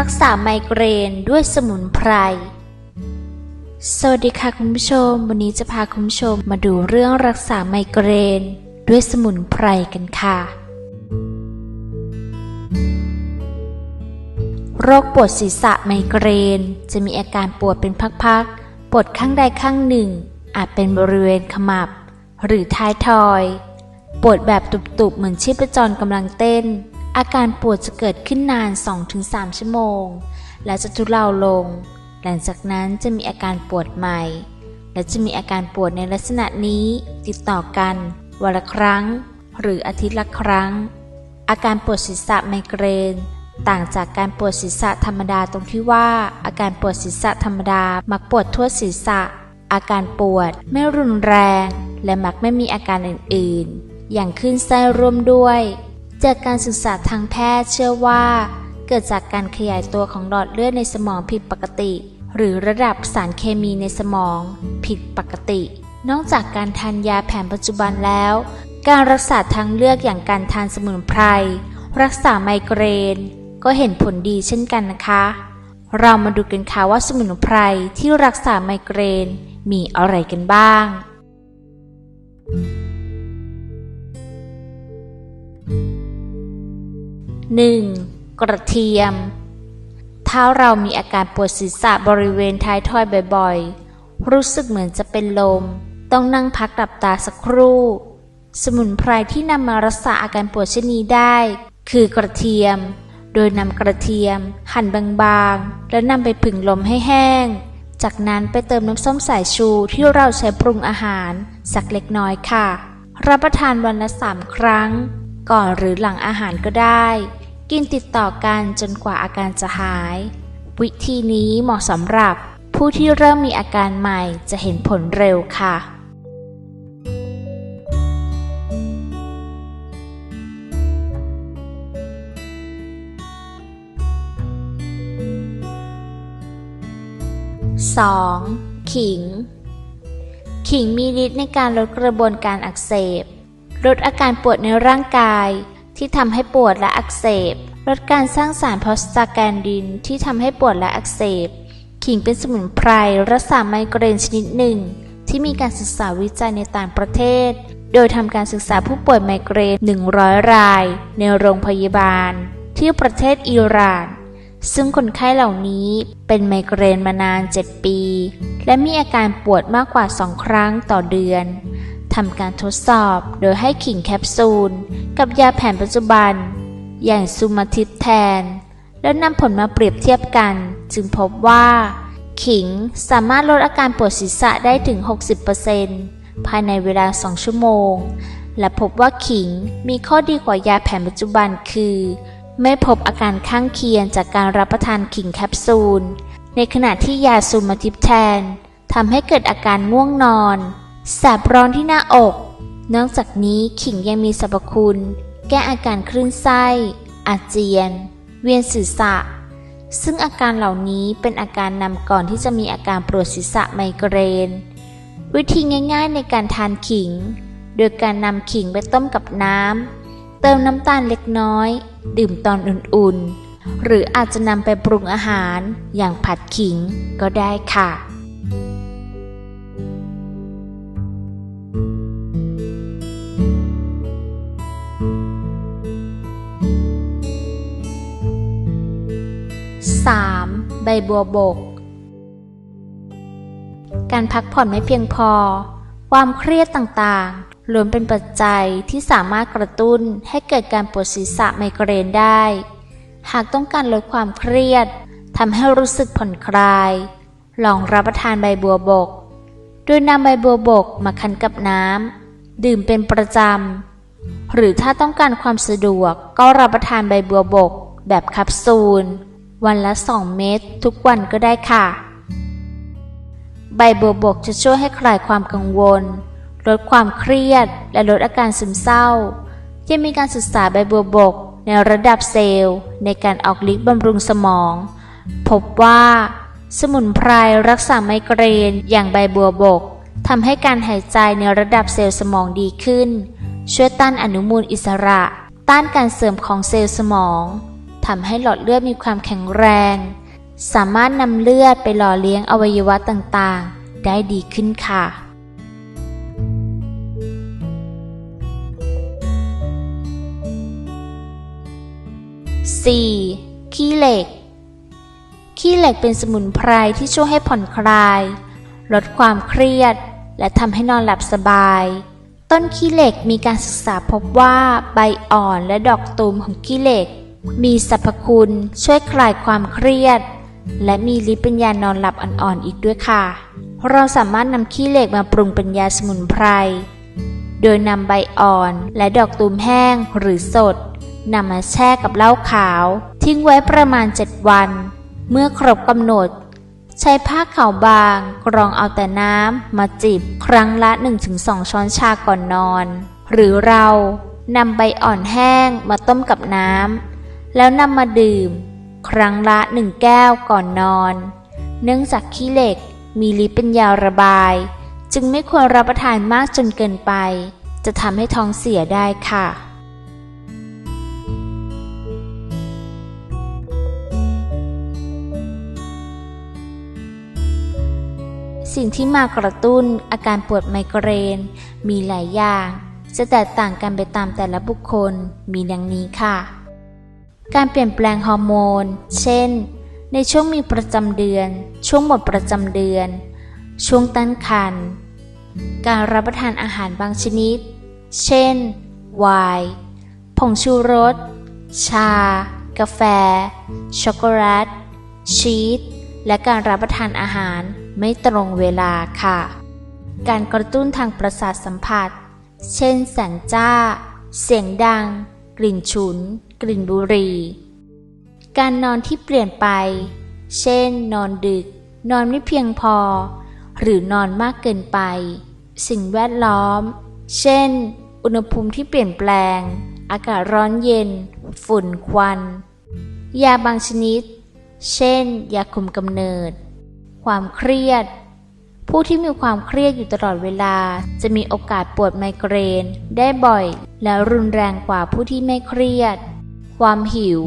รักษาไมเกรนด้วยสมุนไพร สวัสดีค่ะคุณผู้ชม วันนี้จะพาคุณผู้ชมมาดูเรื่องรักษาไมเกรน ด้วยสมุนไพรกันค่ะ โรคปวดศีรษะไมเกรน จะมีอาการปวดเป็นพักๆ ปวดข้างใดข้างหนึ่ง อาจเป็นบริเวณขมับ หรือท้ายทอย ปวดแบบตุบๆ เหมือนชีพจรกำลังเต้น อาการปวดจะเกิดขึ้นนาน 2-3 ชั่วโมง และจะทุเลาลง หลังจากนั้นจะมีอาการปวดใหม่ และจะมีอาการปวดในลักษณะนี้ติดต่อกันวันละครั้ง หรืออาทิตย์ละครั้ง อาการปวดศีรษะไมเกรน ต่างจากการปวดศีรษะธรรมดาตรงที่ว่า อาการปวดศีรษะธรรมดามักปวดทั่วศีรษะ อาการปวดไม่รุนแรง และมักไม่มีอาการอื่น ๆ อย่างขึ้นไส้ร่วมด้วย จากการศึกษาทางแพทย์เชื่อว่า เกิดจากการขยายตัวของหลอดเลือดในสมองผิดปกติ หรือระดับสารเคมีในสมอง ผิดปกติ นอกจากการทานยาแผนปัจจุบันแล้ว การรักษาทางเลือกอย่างการทานสมุนไพรรักษาไมเกรน ก็เห็นผลดีเช่นกันนะคะ เรามาดูกันค่ะว่าสมุนไพรที่รักษาไมเกรนมีอะไรกันบ้าง 1. กระเทียมถ้าเรามีอาการปวดศีรษะบริเวณท้ายทอยบ่อยๆ รู้สึกเหมือนจะเป็นลม ต้องนั่งพักหลับตาสักครู่ สมุนไพรที่นำมารักษาอาการปวดชนีได้ คือกระเทียม โดยนำกระเทียม หั่นบางๆ แล้วนำไปผึ่งลมให้แห้ง จากนั้นไปเติมน้ำส้มสายชูที่เราใช้ปรุงอาหาร สักเล็กน้อยค่ะ รับประทานวันละสามครั้ง ก่อนหรือหลังอาหารก็ได้ กินติดต่อกันจนกว่าอาการจะหาย วิธีนี้เหมาะสำหรับผู้ที่เริ่มมีอาการใหม่จะเห็นผลเร็วค่ะ 2. ขิง ขิงมีฤทธิ์ในการลดกระบวนการอักเสบ ลดอาการปวดในร่างกาย ที่ทำให้ปวดและอักเสบ ลดการสร้างสารโพสตาแกนดินที่ทำให้ปวดและอักเสบ ขิงเป็นสมุนไพรรักษาไมเกรนชนิดหนึ่ง ที่มีการศึกษาวิจัยในต่างประเทศ โดยทำการศึกษาผู้ป่วยไมเกรน 100 ราย ในโรงพยาบาล ที่ประเทศอิหร่านซึ่งคนไข้เหล่านี้เป็นไมเกรนมานาน 7 ปี และมีอาการปวดมากกว่า 2 ครั้งต่อเดือน ทำการทดสอบโดยให้ขิงแคปซูล กับยาแผนปัจจุบัน อย่างซูมาทิปแทน แล้วนำผลมาเปรียบเทียบกัน จึงพบว่า ขิงสามารถลดอาการปวดศีรษะได้ถึง 60%ภายในเวลา 2 ชั่วโมง และพบว่าขิงมีข้อดีกว่ายาแผนปัจจุบันคือ ไม่พบอาการข้างเคียงจากการรับประทานขิงแคปซูล ในขณะที่ยาซูมาทิปแทนทำให้เกิดอาการง่วงนอน แสบร้อนที่หน้าอก นอกจากนี้ขิงยังมีสรรพคุณ แก้อาการคลื่นไส้ อาเจียน เวียนศีรษะ ซึ่งอาการเหล่านี้เป็นอาการนำก่อนที่จะมีอาการปวดศีรษะไมเกรน วิธีง่ายๆในการทานขิง โดยการนำขิงไปต้มกับน้ำ เติมน้ำตาลเล็กน้อย ดื่มตอนอุ่นๆ หรืออาจจะนำไปปรุงอาหารอย่างผัดขิงก็ได้ค่ะ ใบบัวบก การพักผ่อนไม่เพียงพอ ความเครียดต่างๆล้วนเป็นปัจจัยที่สามารถกระตุ้นให้เกิดการปวดศีรษะไมเกรนได้ หากต้องการลดความเครียดทำให้รู้สึกผ่อนคลาย ลองรับประทานใบบัวบก โดยนำใบบัวบกมาคั้นกับน้ำดื่มเป็นประจำ หรือถ้าต้องการความสะดวกก็รับประทานใบบัวบกแบบแคปซูล วันละ 2 เม็ดทุกวันก็ได้ค่ะ ใบบัวบกจะช่วยให้คลายความกังวล ลดความเครียด และลดอาการซึมเศร้า ยังมีการศึกษาใบบัวบกในระดับเซลล์ ในการออกฤทธิ์บำรุงสมอง พบว่า สมุนไพรรักษาไมเกรนอย่างใบบัวบกทำให้การหายใจในระดับเซลล์สมองดีขึ้น ช่วยต้านอนุมูลอิสระ ต้านการเสื่อมของเซลล์สมอง ทำให้หลอดเลือดมีความแข็งแรง สามารถนำเลือดไปหล่อเลี้ยงอวัยวะต่างๆ ได้ดีขึ้นค่ะ 4. ขี้เหล็ก ขี้เหล็กเป็นสมุนไพรที่ช่วยให้ผ่อนคลาย ลดความเครียด และทำให้นอนหลับสบาย ต้นขี้เหล็กมีการศึกษาพบว่าใบอ่อนและดอกตูมของขี้เหล็ก มีสรรพคุณช่วยคลายความเครียด และมีฤทธิ์เป็นยานอนหลับอ่อนๆอีกด้วยค่ะ เราสามารถนำขี้เหล็กมาปรุงเป็นยาสมุนไพร โดยนำใบอ่อนและดอกตูมแห้งหรือสดนำมาแช่กับเหล้าขาว ทิ้งไว้ประมาณ 7 วัน เมื่อครบกำหนด ใช้ผ้าขาวบางกรองเอาแต่น้ำมาจิบครั้งละ 1-2 ช้อนชาก่อนนอน หรือเรานำใบอ่อนแห้งมาต้มกับน้ำ แล้วนำมาดื่ม ครั้งละหนึ่งแก้วก่อนนอน เนื่องจากขี้เหล็กมีฤทธิ์เป็นยาระบาย จึงไม่ควรรับประทานมากจนเกินไป จะทำให้ท้องเสียได้ค่ะ สิ่งที่มากระตุ้นอาการปวดไมเกรน มีหลายอย่าง จะแตกต่างกันไปตามแต่ละบุคคลมีดังนี้ค่ะ การเปลี่ยนแปลงฮอร์โมน เช่น ในช่วงมีประจำเดือน ช่วงหมดประจำเดือน ช่วงตั้งครรภ์ การรับประทานอาหารบางชนิด เช่น ไวน์ผงชูรส ชา กาแฟ ช็อกโกแลต ชีส และการรับประทานอาหารไม่ตรงเวลาค่ะ การกระตุ้นทางประสาทสัมผัส เช่นแสงจ้า เสียงดัง ลิ่นฉุน กลิ่นบุหรี่ การนอนที่เปลี่ยนไป เช่น นอนดึก นอนไม่เพียงพอ หรือนอนมากเกินไป สิ่งแวดล้อม เช่น อุณหภูมิที่เปลี่ยนแปลง อากาศร้อนเย็น ฝุ่นควัน ยาบางชนิด เช่น ยาคุมกำเนิด ความเครียด ผู้ที่มีความเครียดอยู่ตลอดเวลา จะมีโอกาสปวดไมเกรน ได้บ่อย และรุนแรงกว่าผู้ที่ไม่เครียด ความหิว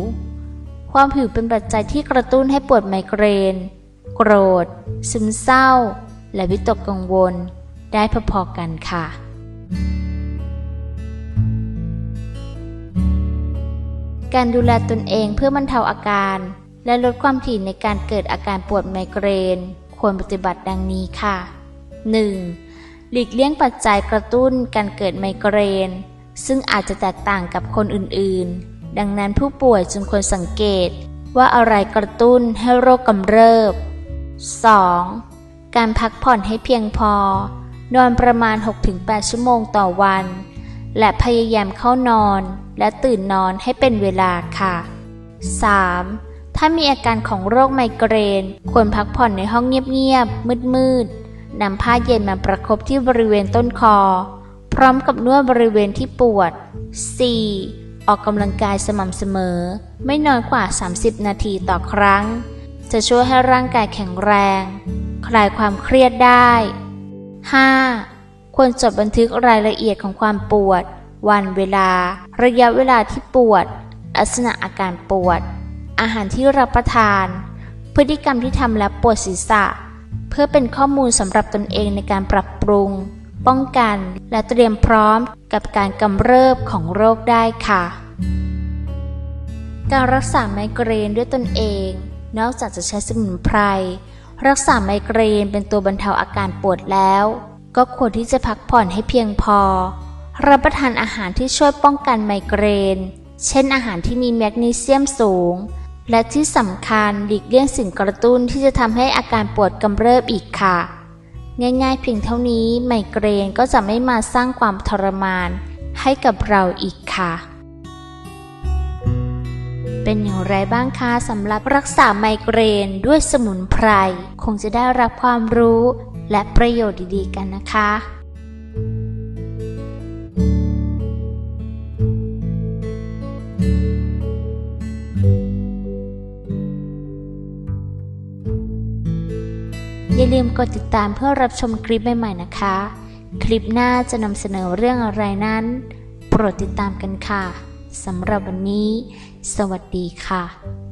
ความหิวเป็นปัจจัยที่กระตุ้นให้ปวดไมเกรน โกรธ ซึมเศร้า และวิตกกังวล ได้พอๆกันค่ะการดูแลตนเองเพื่อบรรเทาอาการ และลดความถี่ในการเกิดอาการปวดไมเกรน ควรปฏิบัติดังนี้ค่ะ 1. หลีกเลี่ยงปัจจัยกระตุ้นการเกิดไมเกรน ซึ่งอาจจะแตกต่างกับคนอื่นๆ ดังนั้นผู้ป่วยจึงควรสังเกตว่าอะไรกระตุ้นให้โรคกำเริบ 2. การพักผ่อนให้เพียงพอ นอนประมาณ 6-8 ชั่วโมงต่อวัน และพยายามเข้านอนและตื่นนอนให้เป็นเวลาค่ะ 3. ถ้ามีอาการของโรคไมเกรน ควรพักผ่อนในห้องเงียบๆ มืดๆนำผ้าเย็นมาประคบที่บริเวณต้นคอ พร้อมกับนวดบริเวณที่ปวด 4. ออกกำลังกายสม่ำเสมอ ไม่น้อยกว่า 30 นาทีต่อครั้ง จะช่วยให้ร่างกายแข็งแรง คลายความเครียดได้ 5. ควรจดบันทึกรายละเอียดของความปวด วันเวลา ระยะเวลาที่ปวด ลักษณะอาการปวด อาหารที่รับประทาน พฤติกรรมที่ทำแล้วปวดศีรษะ เพื่อเป็นข้อมูลสำหรับตนเองในการปรับปรุง ป้องกัน และเตรียมพร้อมกับการกำเริบของโรคได้ค่ะ การรักษาไมเกรนด้วยตนเอง นอกจากจะใช้สมุนไพรรักษาไมเกรนเป็นตัวบรรเทาอาการปวดแล้ว ก็ควรที่จะพักผ่อนให้เพียงพอ รับประทานอาหารที่ช่วยป้องกันไมเกรน เช่นอาหารที่มีแมกนีเซียมสูง และที่สำคัญหลีกเลี่ยงสิ่งกระตุ้นที่จะทำให้อาการปวดกำเริบอีกค่ะ ง่ายๆเพียงเท่านี้ไมเกรนก็จะไม่มาสร้างความทรมานให้กับเราอีกค่ะ เป็นอย่างไรบ้างคะสำหรับรักษาไมเกรนด้วยสมุนไพร คงจะได้รับความรู้และประโยชน์ดีๆกันนะคะ อย่าลืมกดติดตามเพื่อรับชมคลิปใหม่ๆนะคะ คลิปหน้าจะนำเสนอเรื่องอะไรนั้น โปรดติดตามกันค่ะสำหรับวันนี้ สวัสดีค่ะ